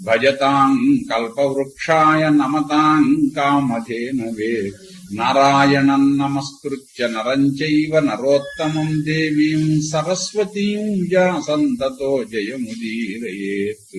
భజతాం కల్పవృక్షాయ నమతాం కామధేనవే నారాయణం నమస్కృత్య నరం చైవ నరోత్తమం దేవీం సరస్వతీం వ్యాసంతతో జయముదీరయేత్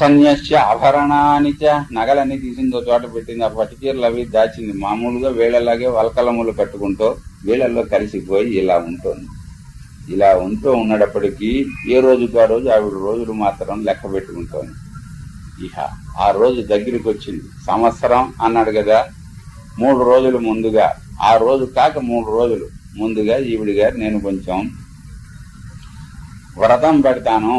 సన్యస్య ఆభరణాన్ని చ నగలన్నీ తీసిందో చోట పెట్టింది ఆ పట్టుచీరలు అవి దాచింది. మామూలుగా వేళలాగే వలకలములు కట్టుకుంటూ వేళల్లో కలిసిపోయి ఇలా ఉంటుంది. ఇలా ఉంటూ ఉన్నప్పటికీ ఏ రోజుకు ఆ రోజు ఆవిడ రోజులు మాత్రం లెక్క పెట్టుకుంటోంది. ఇహ ఆ రోజు దగ్గరికి వచ్చింది సంవత్సరం అన్నాడు కదా మూడు రోజులు ముందుగా. ఆ రోజు కాక మూడు రోజులు ముందుగా ఈవిడ గారు నేను కొంచెం వ్రతం పెడతాను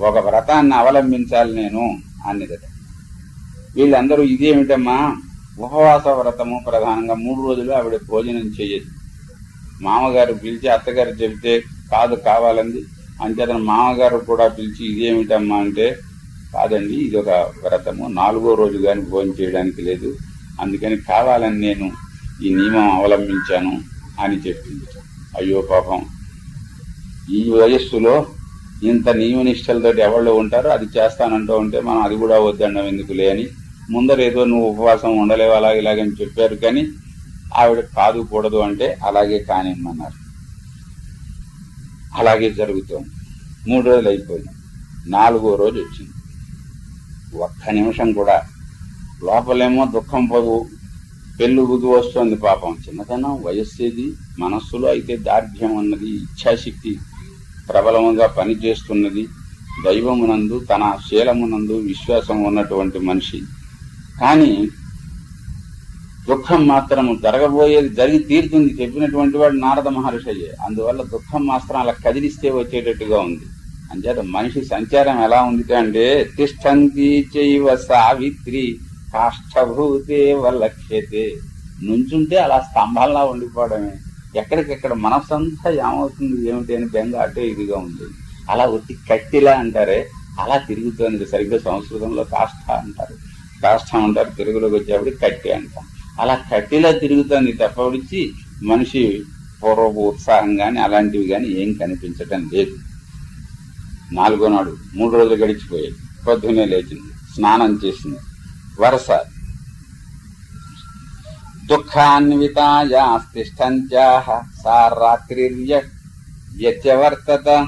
ఒక వ్రతాన్ని అవలంబించాలి నేను అన్నదట వీళ్ళందరూ ఇదేమిటమ్మా ఉపవాస వ్రతము ప్రధానంగా మూడు రోజులు ఆవిడ భోజనం చేయదు. మామగారు పిలిచి అత్తగారు చెబితే కాదు కావాలంది. అంచేతన మామగారు కూడా పిలిచి ఇదేమిటమ్మా అంటే కాదండి ఇది ఒక వ్రతము. నాలుగో రోజు కానీ భోజనం చేయడానికి లేదు. అందుకని కావాలని నేను ఈ నియమం అవలంబించాను అని చెప్పింది. అయ్యో పాపం. ఈ వయస్సులో ఇంత నియమనిష్టలతో ఎవళ్ళు ఉంటారో అది చేస్తానంటూ ఉంటే మనం అది కూడా వద్దండం ఎందుకులే అని. ముందరేదో నువ్వు ఉపవాసం ఉండలేవు అలాగే ఇలాగని చెప్పారు కానీ ఆవిడ కాదు కూడదు అంటే అలాగే కానిమ్మన్నారు. అలాగే జరుగుతోంది. మూడు రోజులు అయిపోయింది. నాలుగో రోజు వచ్చింది. ఒక్క నిమిషం కూడా లోపలేమో దుఃఖం పగు పెళ్ళుగుతూ వస్తుంది పాపం. చిన్నతనం వయస్సేది మనస్సులో అయితే దార్ఢ్యం అన్నది ఇచ్ఛాశక్తి ప్రబలముగా పనిచేస్తున్నది. దైవమునందు తన శీలమునందు విశ్వాసం ఉన్నటువంటి మనిషి. కానీ దుఃఖం మాత్రం జరగబోయేది జరిగి తీరుతుంది చెప్పినటువంటి వాడు నారద మహర్షయ్యే అందువల్ల దుఃఖం మాత్రం అలా కదిలిస్తే వచ్చేటట్టుగా ఉంది. అంచేత మనిషి సంచారం ఎలా ఉంది అంటే తిష్టంతి చైవ సావిత్రి కాష్టభూతే లక్ష్యతే నుంచుంటే అలా స్తంభంలా ఉండిపోవడమే. ఎక్కడికెక్కడ మనస్సంతా ఏమవుతుంది ఏమిటి అని బెంగ అటే ఇదిగా ఉంది. అలా ఒత్తి కట్టిలా అంటారే అలా తిరుగుతుంది సరిగ్గా సంస్కృతంలో కాష్ట అంటారు. కాష్టం అంటారు తెలుగులోకి వచ్చేప్పుడు కట్టి అంటాం. అలా కట్టిలా తిరుగుతుంది తప్పడిచి మనిషి పూర్వపు ఉత్సాహం కానీ అలాంటివి కానీ ఏం కనిపించటం లేదు. నాలుగో నాడు మూడు రోజులు గడిచిపోయాయి. పొద్దునే లేచింది. స్నానం చేసింది. వరస. దుఃఖాన్వితాయాస్తిష్టంత్యాహ సా రాత్రిర్య వ్యత్యవర్తత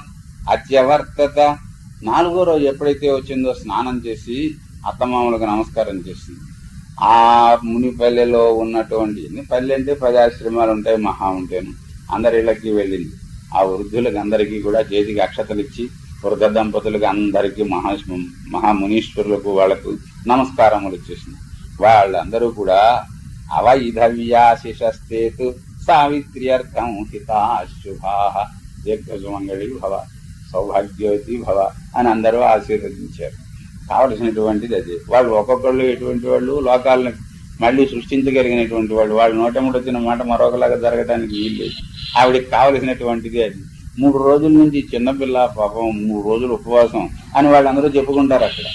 అత్యవర్తత. నాలుగో రోజు ఎప్పుడైతే వచ్చిందో స్నానం చేసి అత్తమామలకు నమస్కారం చేసింది. ఆ మునిపల్లెలో ఉన్నటువంటి పల్లె అంటే ప్రజాశ్రమాలు ఉంటాయి మహా ఉంటాను అందరి ఇళ్ళకి వెళ్ళింది. ఆ వృద్ధులకు అందరికీ కూడా చేతికి అక్షతలు ఇచ్చి వృద్ధ దంపతులకు అందరికీ మహా మహామునీశ్వరులకు వాళ్ళకు నమస్కారములు ఇచ్చేసింది వాళ్ళందరూ కూడా అవైధవ్యాశిషస్తేతు సావిత్ర్యర్థం హితాశుభా దీర్ఘసుమంగళి భవ సౌభాగ్యవతి భవ అని అందరూ ఆశీర్వదించారు. కావలసినటువంటిది అది. వాళ్ళు ఒక్కొక్కళ్ళు ఎటువంటి వాళ్ళు లోకాలను మళ్ళీ సృష్టించగలిగినటువంటి వాళ్ళు. వాళ్ళు నోటముడు వచ్చిన మాట మరొకలాగా జరగడానికి వీల్లేదు ఆవిడకి కావలసినటువంటిది అది. మూడు రోజుల నుంచి చిన్నపిల్ల పాపం మూడు రోజులు ఉపవాసం అని వాళ్ళందరూ చెప్పుకుంటారు అక్కడ.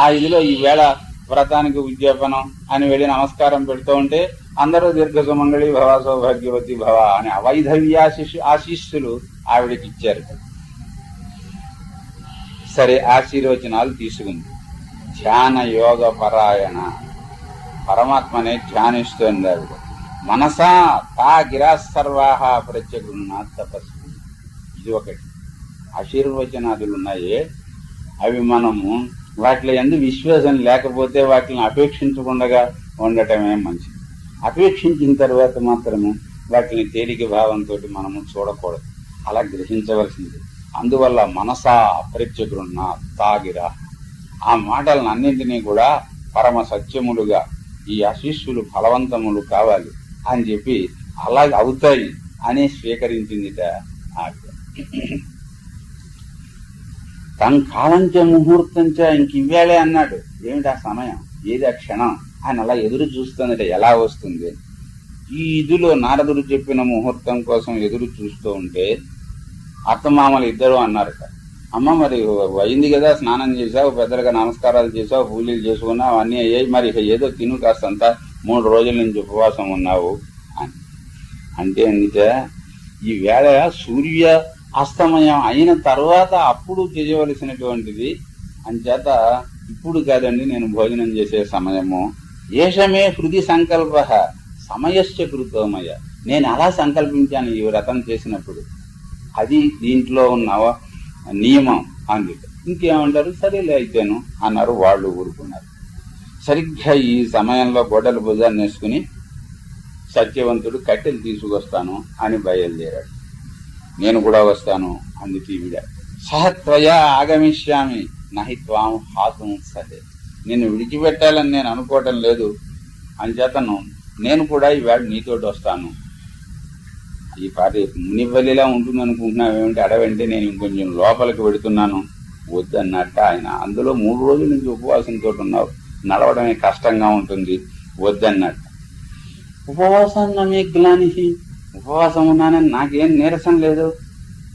ఆ ఇదిలో ఈ వేళ వ్రతానికి ఉద్యాపనం అని వెళ్ళి నమస్కారం పెడుతూ ఉంటే అందరూ దీర్ఘ సుమంగళి భవ సౌభాగ్యవతి భవ అని అవైధవ్యాశిష్ ఆశీస్సులు ఆవిడకి ఇచ్చారు. సరే ఆశీర్వచనాలు తీసుకుంది. ధ్యాన యోగ పరాయణ పరమాత్మనే ధ్యానిస్తోంది ఆవిడ మనసా తా గిరాసర్వాహ సర్వాహ తపస్సు. ఇది ఒకటి. ఆశీర్వచనాదులు ఉన్నాయి అవి మనము వాటిలో ఎందు విశ్వాసం లేకపోతే వాటిని అపేక్షించకుండా ఉండటమే మంచిది. అపేక్షించిన తర్వాత మాత్రము వాటిని తేలిక భావంతో మనము చూడకూడదు. అలా గ్రహించవలసింది. అందువల్ల మనసా అపరిచగృన్న తాగిరా ఆ మాటలను అన్నింటినీ కూడా పరమ సత్యములుగా ఈ ఆశీస్సులు ఫలవంతములు కావాలి అని చెప్పి అలాగే అవుతాయి అని స్వీకరించిందిట ఆవిడ తను కాలంచ ముహూర్తంచ ఇంక ఇవ్వాలే అన్నాడు. ఏమిటి ఆ సమయం? ఏది ఆ క్షణం? ఆయన అలా ఎదురు చూస్తుందట ఎలా వస్తుంది? ఈ ఇదిలో నారదుడు చెప్పిన ముహూర్తం కోసం ఎదురు చూస్తూ ఉంటే అత్తమామలు ఇద్దరు అన్నారట. అమ్మ మరి అయింది కదా స్నానం చేసావు పెద్దలుగా నమస్కారాలు చేసావు పూజలు చేసుకున్నావు అన్నీ అయ్యాయి. మరి ఏదో తిను కాస్తంత మూడు రోజుల నుంచి ఉపవాసం ఉన్నావు అని. అంటే అందుకే ఈ వేళ సూర్య అస్తమయం అయిన తర్వాత అప్పుడు చేయవలసినటువంటిది. అంచేత ఇప్పుడు కాదండి నేను భోజనం చేసే సమయము. ఏషమే హృది సంకల్ప సమయశ్చ కృతోమయ. నేను అలా సంకల్పించాను ఈ వ్రతం చేసినప్పుడు. అది దీంట్లో ఉన్నావా? నియమం అందుకు. ఇంకేమంటారు? సరేలే అయితేను అన్నారు వాళ్ళు ఊరుకున్నారు. సరిగ్గా ఈ సమయంలో గొడ్డల భుజాన్ని వేసుకుని సత్యవంతుడు కట్టెలు తీసుకొస్తాను అని బయలుదేరాడు. నేను కూడా వస్తాను అంది తీవిడ సహత్వయా ఆగమిష్యామి నహి త్వాం సరే సహే నిన్ను విడిచిపెట్టాలని నేను అనుకోవటం లేదు. అంచేతను నేను కూడా ఈవేళ నీతోటి వస్తాను. ఈ పాటి మునివల్లిలా ఉంటుంది అనుకుంటున్నావు ఏమిటి అడవంటే నేను ఇంకొంచెం లోపలికి పెడుతున్నాను వద్దన్నట్ట ఆయన. అందులో మూడు రోజుల నుంచి ఉపవాసంతో ఉన్నావు. నడవడమే కష్టంగా ఉంటుంది. వద్దన్నట్ట. ఉపవాసాన్న మీ గ్లానికి ఉపవాసం ఉన్నానని నాకేం నీరసం లేదు.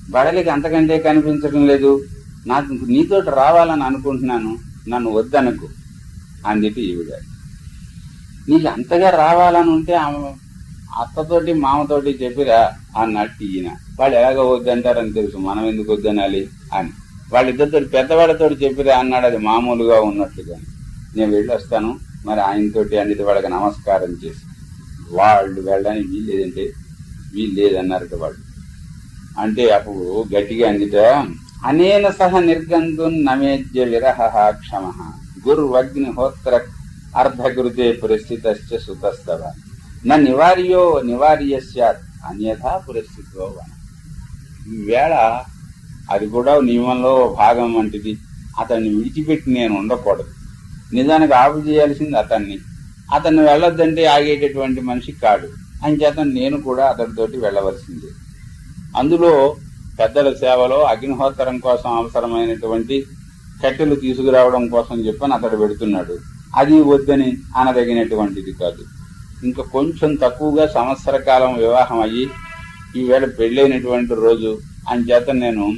బడలికి అంతకంటే కనిపించడం లేదు. నాకు నీతోటి రావాలని అనుకుంటున్నాను. నన్ను వద్దనకు. అందిటి ఈవిడ. నీకు అంతగా రావాలని ఉంటే ఆమె అత్తతోటి మామతోటి చెప్పిరా అన్నట్టు ఈయన. వాళ్ళు ఎలాగో వద్దంటారని తెలుసు. మనం ఎందుకు వద్దనాలి అని. వాళ్ళిద్దరితో పెద్దవాళ్ళతో చెప్పిరా అన్నాడు. అది మామూలుగా ఉన్నట్లుగా నేను వెళ్ళొస్తాను. మరి ఆయనతోటి అన్నిటి వాళ్ళకి నమస్కారం చేసి. వాళ్ళు వెళ్ళడానికి వీలు లేదంటే వీలు వాళ్ళు. అంటే అప్పుడు గట్టిగా అందిట అనేన సహ నిర్గంధున్ నమేద్య విరహ క్షమ. గురువగ్నిహోత్ర అర్ధకృతే ప్రస్థిత సుతస్తవ. నా నివార్యో నివార్య సత్ అన్యథా పరిస్థితిలో ఈవేళ అది కూడా నియమంలో భాగం వంటిది. అతన్ని విడిచిపెట్టి నేను ఉండకూడదు. నిజానికి ఆపు చేయాల్సింది అతన్ని. అతన్ని వెళ్ళొద్దంటే ఆగేటటువంటి మనిషి కాడు. అంచేత నేను కూడా అతడితోటి వెళ్ళవలసింది. అందులో పెద్దల సేవలో అగ్నిహోత్తరం కోసం అవసరమైనటువంటి కట్టెలు తీసుకురావడం కోసం చెప్పని అతడు పెడుతున్నాడు. అది వద్దని అనదగినటువంటిది కాదు. ఇంకా కొంచెం తక్కువగా సంవత్సర కాలం వివాహం అయ్యి ఈవేళ పెళ్ళైనటువంటి రోజు అంచేత నేను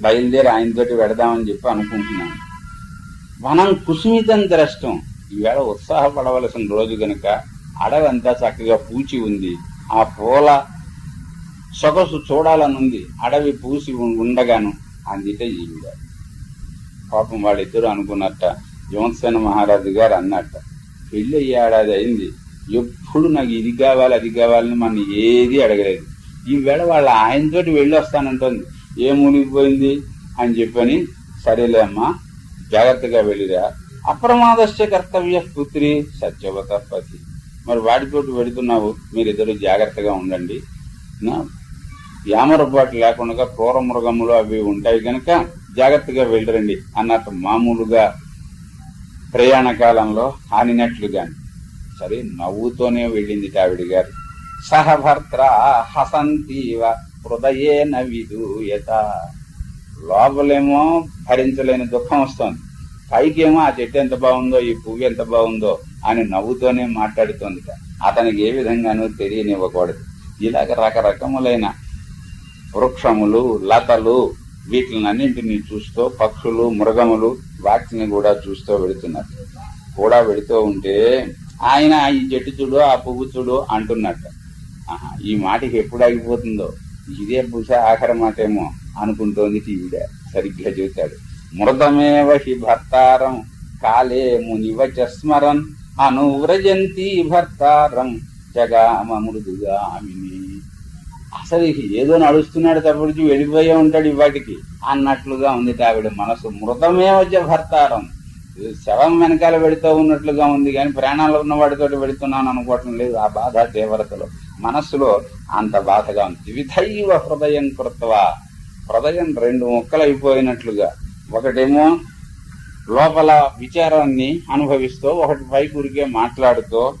బయలుదేరి ఆయనతోటి పెడదామని చెప్పి అనుకుంటున్నాను. వనం కుసుమితం ద్రష్టం. ఈవేళ ఉత్సాహపడవలసిన రోజు గనుక అడవంతా చక్కగా పూచి ఉంది. ఆ పూల సొగసు చూడాలనుంది అడవి పూసి ఉండగాను అందితే ఈవిడ. పాపం వాళ్ళిద్దరూ అనుకున్నట్ట జీవన్సేన మహారాజు గారు అన్నట్ట పెళ్ళి ఏడాది అయింది. ఎప్పుడు నాకు ఇది కావాలి అది కావాలని మన ఏది అడగలేదు. ఈవేళ వాళ్ళ ఆయనతోటి వెళ్ళి వస్తానంటుంది. ఏ మునిగిపోయింది అని చెప్పని సరేలే అమ్మా జాగ్రత్తగా వెళ్ళిరా. అప్రమాదశ్చ కర్తవ్య పుత్రి సత్యవత పతి. మరి వాటితోటి వెళుతున్నావు మీరిద్దరు జాగ్రత్తగా ఉండండి. నా యామరపాటు లేకుండా క్రూర మృగములు అవి ఉంటాయి కనుక జాగ్రత్తగా వెళ్ళరండి. అన్నట్టు మామూలుగా ప్రయాణ కాలంలో ఆనినట్లుగా సరే నవ్వుతోనే వెళ్ళింది ఆవిడ గారు. సహభర్త్ర హసంతీవ హృదయే నవిదూయత లోపలేమో భరించలేని దుఃఖం వస్తోంది. పైకేమో ఆ చెట్టు ఎంత బాగుందో ఈ పువ్వు ఎంత బాగుందో అని నవ్వుతోనే మాట్లాడుతోంది. అతనికి ఏ విధంగానూ తెలియనివ్వకూడదు. ఇలాగ రకరకములైన వృక్షములు లతలు వీటినన్నింటినీ చూస్తూ పక్షులు మృగములు వాటిని కూడా చూస్తూ వెళుతున్నారు. కూడా వెళుతూ ఉంటే ఆయన ఈ చెట్టు చూడు ఆ పువ్వు చూడు అంటున్నట్టు. ఆహా, ఈ మాటకి ఎప్పుడు ఆగిపోతుందో? ఇదే బహుశా ఆఖరి మాటేమో అనుకుంటోంది టీవీడ సరిగ్గా చూశాడు మృతమేవ హి భర్తారం కాలే మునివ చస్మరన్ అనువ్రజంతి భర్తారం జగామ మృదుగామిని అసలు ఏదో నడుస్తున్నాడు తప్పటికి వెళ్ళిపోయే ఉంటాడు ఇవాటికి అన్నట్లుగా ఉంది ఆవిడ మనసు. మృతమేవచ భర్తారం శవం వెనకాల వెళుతూ ఉన్నట్లుగా ఉంది కానీ ప్రాణాలు ఉన్నవాడితో వెళుతున్నాను అనుకోవటం లేదు. ఆ బాధ తీవ్రతలో. మనస్సులో అంత బాధగా ఉంది. విధైవ హృదయం కృత్వా. హృదయం రెండు ముక్కలైపోయినట్లుగా. ఒకటేమో లోపల విచారాన్ని అనుభవిస్తూ ఒకటి పైకి మాట్లాడుతూ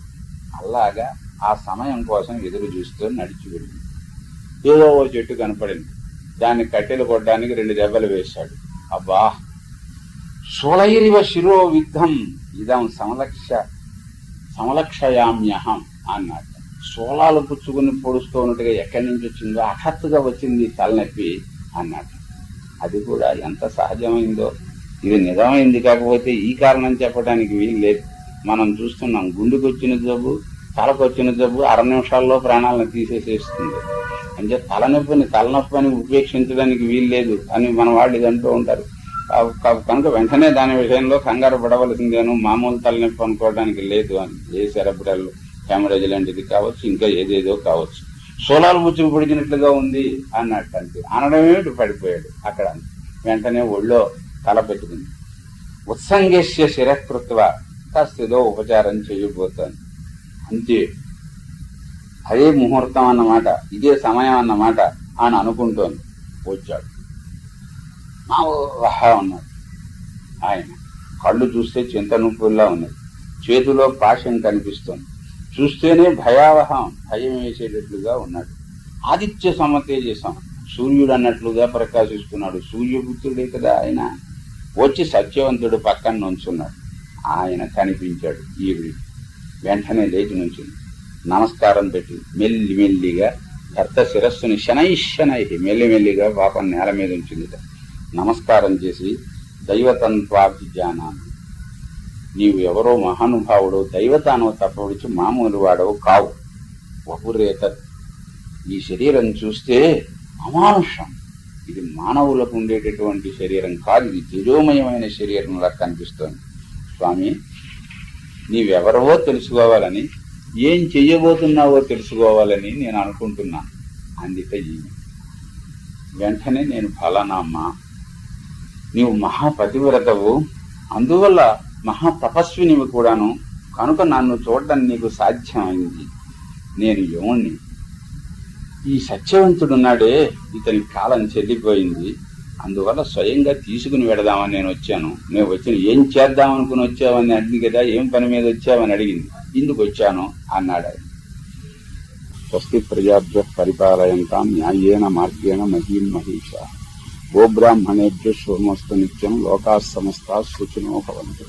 అలాగా ఆ సమయం కోసం ఎదురు చూస్తూ నడిచి వెళ్ళింది. ఏదో ఓ చెట్టు కనపడింది. దాన్ని కట్టెలు కొట్టడానికి రెండు దెబ్బలు వేశాడు. అబ్బా! శూలైరివ శిరో విద్ధం ఇదం సమలక్ష సమలక్షయామ్యహం అన్నాడు. శూలాలు పుచ్చుకుని పొడుస్తూ ఉన్నట్టుగా ఎక్కడి నుంచి వచ్చిందో హఠాత్తుగా వచ్చింది తలనొప్పి అన్నాడు. అది కూడా ఎంత సహజమైందో. ఇది నిజమైంది కాకపోతే ఈ కారణం చెప్పడానికి వీలు లేదు. మనం చూస్తున్నాం గుండెకు వచ్చిన జబ్బు తలకు వచ్చిన జబ్బు అర నిమిషాల్లో ప్రాణాలను తీసేసేస్తుంది. అంటే తలనొప్పిని తలనొప్పి అని ఉపేక్షించడానికి వీలు లేదు అని మన వాళ్ళు ఇది అంటూ ఉంటారు. కనుక వెంటనే దాని విషయంలో కంగారు పడవలసిందేను. మామూలు తలనొప్పి అనుకోవడానికి లేదు అని. ఏ సెరబ్రల్ హెమరేజ్ లాంటిది కావచ్చు ఇంకా ఏదేదో కావచ్చు. సోలాలు ముచ్చుకు పొడిచినట్లుగా ఉంది అన్నట్టు అంతే. అనడమేమిటి పడిపోయాడు అక్కడ. వెంటనే ఒళ్ళో తల పెట్టుకుంది. ఉత్సంగేశ్య శిరకృత్వ కాస్త ఉపచారం చేయబోతోంది. అంతే. అదే ముహూర్తం అన్నమాట. ఇదే సమయం అన్నమాట అని అనుకుంటోంది. వచ్చాడు. మా ఉన్నాడు ఆయన కళ్ళు చూస్తే చింత నొప్పుల్లా ఉన్నది. చేతిలో పాశం కనిపిస్తుంది. చూస్తేనే భయావహం భయం వేసేటట్లుగా ఉన్నాడు. ఆదిత్య సమతేజసం సూర్యుడు అన్నట్లుగా ప్రకాశిస్తున్నాడు. సూర్యపుత్రుడే కదా ఆయన. వచ్చి సత్యవంతుడు పక్కన నుంచున్నాడు. ఆయన కనిపించాడు ఈ వెంటనే లేచి నుంచింది. నమస్కారం పెట్టి మెల్లి మెల్లిగా భర్త శిరస్సుని శనై శనై మెల్లిమెల్లిగా పాపం నేల మీద ఉంచింది నమస్కారం చేసి దైవతంత్వాభిజ్ఞానాన్ని. నీవు ఎవరో మహానుభావుడు దైవతానో తప్పవిడిచి మామూలు వాడవు కావు. వపురేత ఈ శరీరం చూస్తే అమానుషం. ఇది మానవులకు ఉండేటటువంటి శరీరం కాదు ఇది తేజోమయమైన శరీరంలా కనిపిస్తోంది. స్వామి నీవెవరవో తెలుసుకోవాలని ఏం చెయ్యబోతున్నావో తెలుసుకోవాలని నేను అనుకుంటున్నాను. అందుకే ఈమె. వెంటనే నేను ఫలానా అమ్మ. నీవు మహాపతివ్రతవు. అందువల్ల మహాతపస్వినివి కూడాను. కనుక నన్ను చూడడం నీకు సాధ్యమైంది. నేను యోణ్ణి ఈ సత్యవంతుడున్నాడే. ఇతని కాలం చెల్లిపోయింది. అందువల్ల స్వయంగా తీసుకుని వెడదామని నేను వచ్చాను. నేను వచ్చిన ఏం చేద్దామనుకుని వచ్చావని అడిగింది కదా ఏం పని మీద వచ్చావని అడిగింది. ఇందుకు వచ్చాను అన్నాడు ఆయన. స్వస్తి ప్రజాభ్య పరిపాలయంతా న్యాయేన మార్గేణ మహీం మహిష. గోబ్రాహ్మణేభ్య సోమస్తు నిత్యం లోకా సమస్త సుఖినో భవంతు.